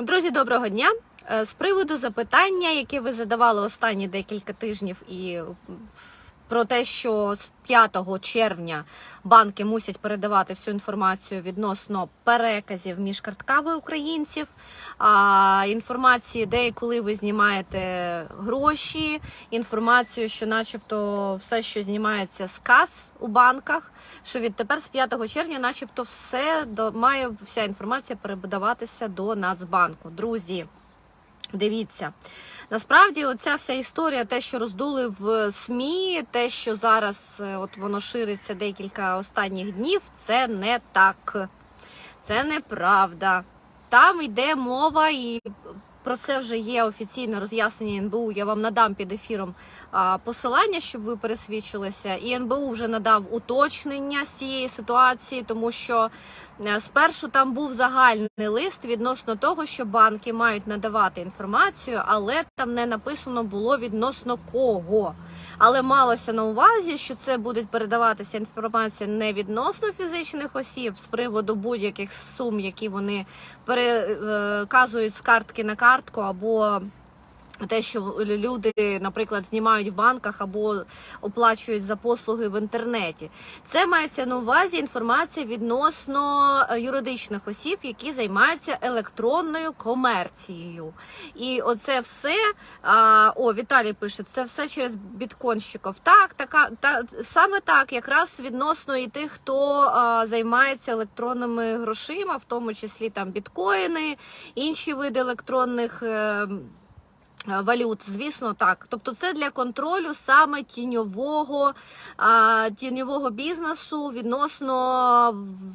Друзі, доброго дня! Е, З приводу запитання, яке ви задавали останні декілька тижнів, і про те, що з 5 червня банки мусять передавати всю інформацію відносно переказів між картками українців, інформації, де і коли ви знімаєте гроші, інформацію, що, начебто, все, що знімається з кас у банках, що відтепер з 5 червня, начебто, все має вся інформація передаватися до Нацбанку. Друзі. Дивіться, насправді, оця вся історія, те, що роздули в СМІ, те, що зараз е, от воно шириться декілька останніх днів, це не так. Це неправда. Там йде мова, і про це вже є офіційне роз'яснення НБУ. Я вам надам під ефіром посилання, щоб ви пересвідчилися. І НБУ вже надав уточнення з цієї ситуації, тому що е, спершу там був загальний лист відносно того, що банки мають надавати інформацію, але там не написано було відносно кого. Але малося на увазі, що це буде передаватися інформація не відносно фізичних осіб з приводу будь-яких сум, які вони переказують з картки на картку, або те, що люди, наприклад, знімають в банках або оплачують за послуги в інтернеті. Це мається на увазі інформація відносно е, юридичних осіб, які займаються електронною комерцією. І оце все, о, Віталій пише, це все через бітконщиків. Так, така, та, саме так, якраз відносно і тих, хто займається електронними грошима, в тому числі там біткоїни, інші види електронних. Е, Валют, звісно, так. Тобто, це для контролю саме тіньового а, тіньового бізнесу відносно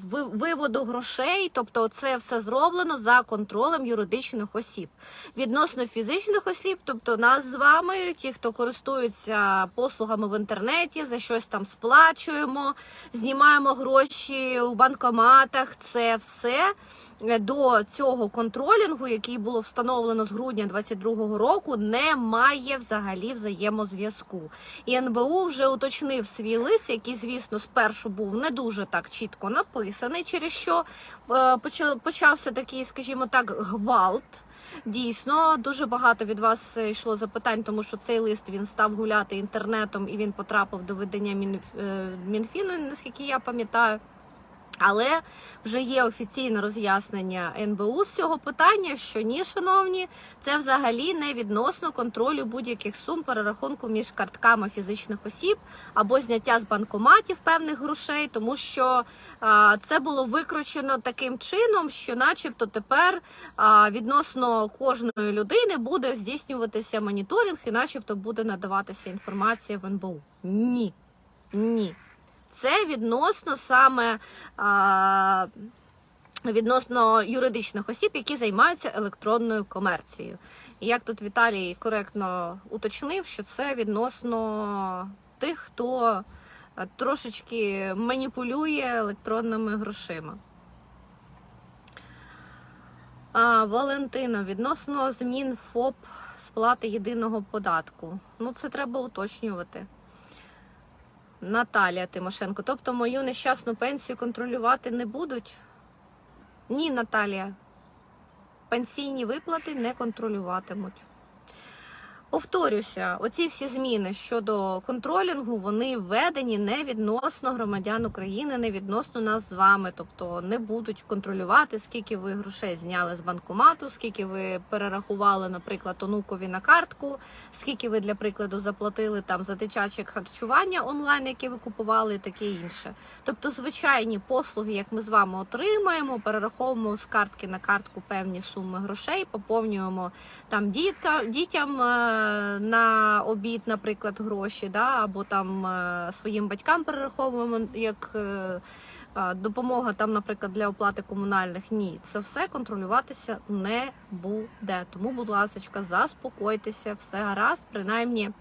ви- виводу грошей. Тобто, це все зроблено за контролем юридичних осіб. Відносно фізичних осіб, тобто нас з вами, ті, хто користуються послугами в інтернеті, за щось там сплачуємо, знімаємо гроші в банкоматах. Це все до цього контролінгу, який було встановлено з грудня 2022 року, немає взагалі взаємозв'язку. І НБУ вже уточнив свій лист, який, звісно, спершу був не дуже так чітко написаний, через що е, почався такий, скажімо так, гвалт. Дійсно, дуже багато від вас е, йшло запитань, тому що цей лист він став гуляти інтернетом і він потрапив до видання Мін, е, Мінфіну, наскільки я пам'ятаю. Але вже є офіційне роз'яснення НБУ з цього питання, що ні, шановні, це взагалі не відносно контролю будь-яких сум перерахунку між картками фізичних осіб або зняття з банкоматів певних грошей, тому що а, це було викручено таким чином, що, начебто, тепер а, відносно кожної людини буде здійснюватися моніторинг і, начебто, буде надаватися інформація в НБУ. Ні. Ні. Це відносно саме а, відносно юридичних осіб, які займаються електронною комерцією. І як тут Віталій коректно уточнив, що це відносно тих, хто трошечки маніпулює електронними грошима. А, Валентино, відносно змін ФОП сплати єдиного податку. Ну, це треба уточнювати. Наталія Тимошенко. Тобто мою нещасну пенсію контролювати не будуть? Ні, Наталія. Пенсійні виплати не контролюватимуть. Повторюся, оці всі зміни щодо контролінгу, вони введені не відносно громадян України, не відносно нас з вами. Тобто не будуть контролювати, скільки ви грошей зняли з банкомату, скільки ви перерахували, наприклад, онукові на картку, скільки ви для прикладу заплатили там за дитяче харчування онлайн, яке ви купували, і таке інше. Тобто, звичайні послуги, як ми з вами отримаємо, перераховуємо з картки на картку певні суми грошей, поповнюємо там дітям е, на обід, наприклад, гроші, да, або там е, своїм батькам перераховуємо як. е, Допомога там, наприклад, для оплати комунальних ні, це все контролюватися не буде. Тому, будь ласка, заспокойтеся, все гаразд, принаймні.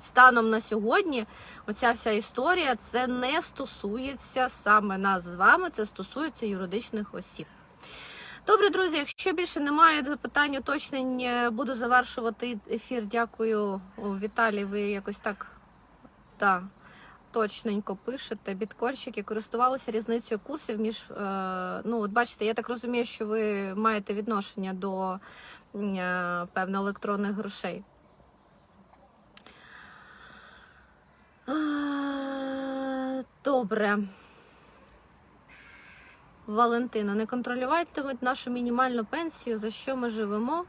Станом на сьогодні, оця вся історія це не стосується саме нас з вами, це стосується юридичних осіб. Добре, друзі, якщо більше немає запитань, уточнень, е, буду завершувати ефір. Дякую, О, Віталій. Ви якось так да, точненько пишете. Біткоінщики користувалися різницею курсів між. Е, ну, от бачите, я так розумію, що ви маєте відношення до е, певно електронних грошей. Добре. Валентино, не контролюватимуть нашу мінімальну пенсію, за що ми живемо.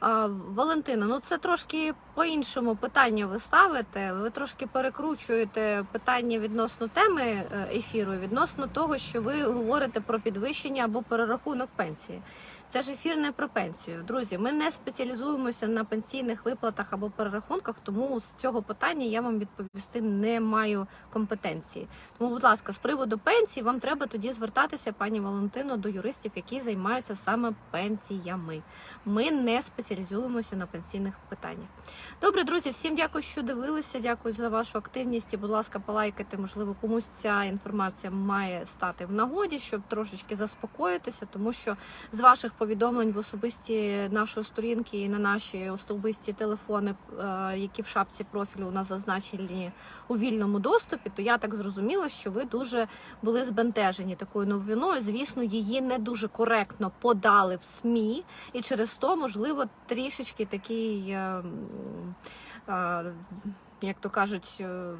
А, Валентина, ну це трошки по-іншому питання ви ставите. Ви трошки перекручуєте питання відносно теми е, ефіру, відносно того, що ви говорите про підвищення або перерахунок пенсії. Це ж ефір не про пенсію. Друзі, ми не спеціалізуємося на пенсійних виплатах або перерахунках, тому з цього питання я вам відповісти не маю компетенції. Тому, будь ласка, з приводу пенсії вам треба тоді звертатися, пані Валентино, до юристів, які займаються саме пенсіями. Ми не спеціалізуємося на пенсійних питаннях. Добре, друзі, всім дякую, що дивилися. Дякую за вашу активність. І, будь ласка, полайкайте. Можливо, комусь ця інформація має стати в нагоді, щоб трошечки заспокоїтися, тому що з ваших повідомлень в особисті нашої сторінки і на наші особисті телефони, е, які в шапці профілю у нас зазначені у вільному доступі, то я так зрозуміла, що ви дуже були збентежені такою новиною. Звісно, її не дуже коректно подали в СМІ, і через то, можливо, трішечки такий, е, м, е, як то кажуть, е,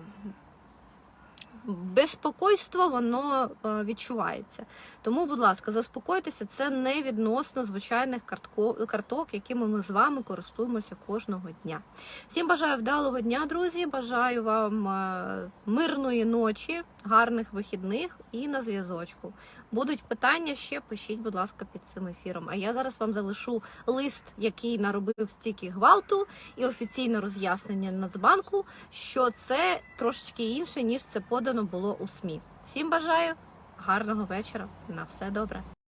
безпокойство воно е, відчувається. Тому, будь ласка, заспокойтеся, це не відносно звичайних карток, якими ми з вами користуємося кожного дня. Всім бажаю вдалого дня, друзі. Бажаю вам е, мирної ночі, гарних вихідних і на зв'язочку. Будуть питання ще, пишіть, будь ласка, під цим ефіром. А я зараз вам залишу лист, який наробив стільки гвалту, і офіційне роз'яснення Нацбанку, що це трошечки інше, ніж це подано було у СМІ. Всім бажаю гарного вечора. На все добре.